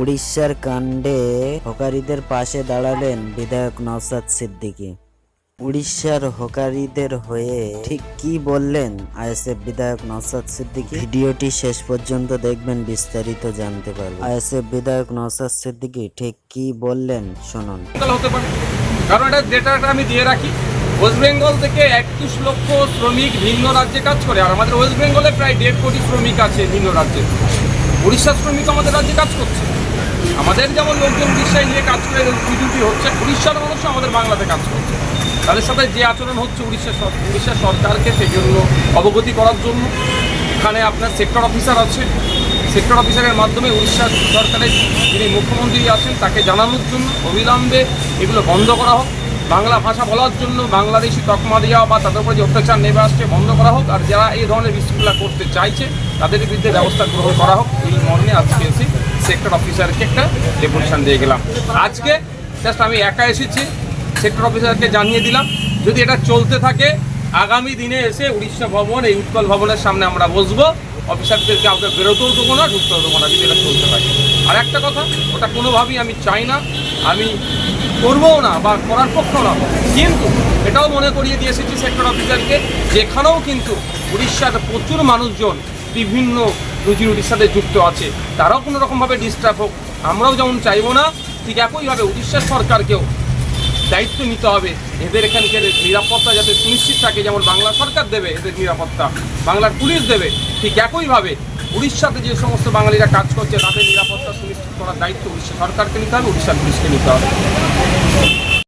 উড়িষ্যার কাণ্ডে হকারীদের পাশে দাঁড়ালেন বিধায়ক নওসাদ সিদ্দিকী। উড়িষ্যার হকারীদের হয়ে ঠিক কি বললেন আইএসএফ বিধায়ক নওসাদ সিদ্দিকী? ভিডিওটি শেষ পর্যন্ত দেখবেন, বিস্তারিত জানতে পারবেন আইএসএফ বিধায়ক নওসাদ সিদ্দিকী ঠিক কি বললেন শুনুন। হতে পারে। কারণ এটা ডেটাটা আমি দিয়ে রাখি, ওয়েস্ট বেঙ্গল থেকে একত্রিশ লক্ষ শ্রমিক ভিন্ন রাজ্যে কাজ করে, আর আমাদের ওয়েস্ট বেঙ্গলে প্রায় দেড় কোটি শ্রমিক আছে ভিন্ন রাজ্যে। উড়িষ্যার শ্রমিক আমাদের রাজ্যে কাজ করছে। আমাদের যেমন লোকজন উড়িষ্যায় নিয়ে কাজ করে বিদ্যুতি হচ্ছে, উড়িষ্যার মানুষ আমাদের বাংলাতে কাজ করছে। তাদের সাথে যে আচরণ হচ্ছে উড়িষ্যা উড়িষ্যা সরকারকে সেই জন্য অবগতি করার জন্য। এখানে আপনার সেক্টর অফিসার আছে। সেক্টর অফিসারের মাধ্যমে উড়িষ্যা সরকারের যিনি মুখ্যমন্ত্রী আছেন, তাকে জানানোর জন্য অবিলম্বে এগুলো বন্ধ করা হোক। বাংলা ভাষা বলার জন্য বাংলাদেশি তকমা দেওয়া বা তাদের উপরে যে অত্যাচার নেমে আসছে, বন্ধ করা হোক। আর যারা এই ধরনের বিশৃঙ্খলা করতে চাইছে, তাদের বিরুদ্ধে ব্যবস্থা গ্রহণ করা হোক। এই মর্মে আজকে এসে সেক্টর অফিসারকে একটা ডেপুটেশন দিয়ে গেলাম। আজকে জাস্ট আমি একা এসেছি সেক্টর অফিসারকে জানিয়ে দিলাম, যদি এটা চলতে থাকে, আগামী দিনে এসে উড়িষ্যা ভবন, এই উৎকল ভবনের সামনে আমরা বসবো অফিসারদের কাউকে বেরোতেও দেবো না, ঢুকতেও দেবো না, যদি এটা চলতে থাকে। আর একটা কথা, ওটা কোনোভাবেই আমি চাই না, আমি করবও না বা করার পক্ষেও না, কিন্তু এটাও মনে করিয়ে দিয়ে এসেছি সেক্টর অফিসারকে যেখানেও কিন্তু উড়িষ্যার প্রচুর মানুষজন বিভিন্ন রুজি রুটির সাথে যুক্ত আছে। তারাও কোনো রকমভাবে ডিস্টার্ব হোক, আমরাও যেমন চাইব না, ঠিক একইভাবে উড়িষ্যার সরকারকেও দায়িত্ব নিতে হবে। এদের এখানকার নিরাপত্তা যাতে সুনিশ্চিত থাকে, যেমন বাংলা সরকার দেবে এদের নিরাপত্তা, বাংলার পুলিশ দেবে, ঠিক একইভাবে উড়িষ্যাতে যে সমস্ত বাঙালিরা কাজ করছে, তাদের নিরাপত্তা সুনিশ্চিত করার দায়িত্ব উড়িষ্যা সরকারকে নিতে হবে, উড়িষ্যার পুলিশকে নিতে হবে।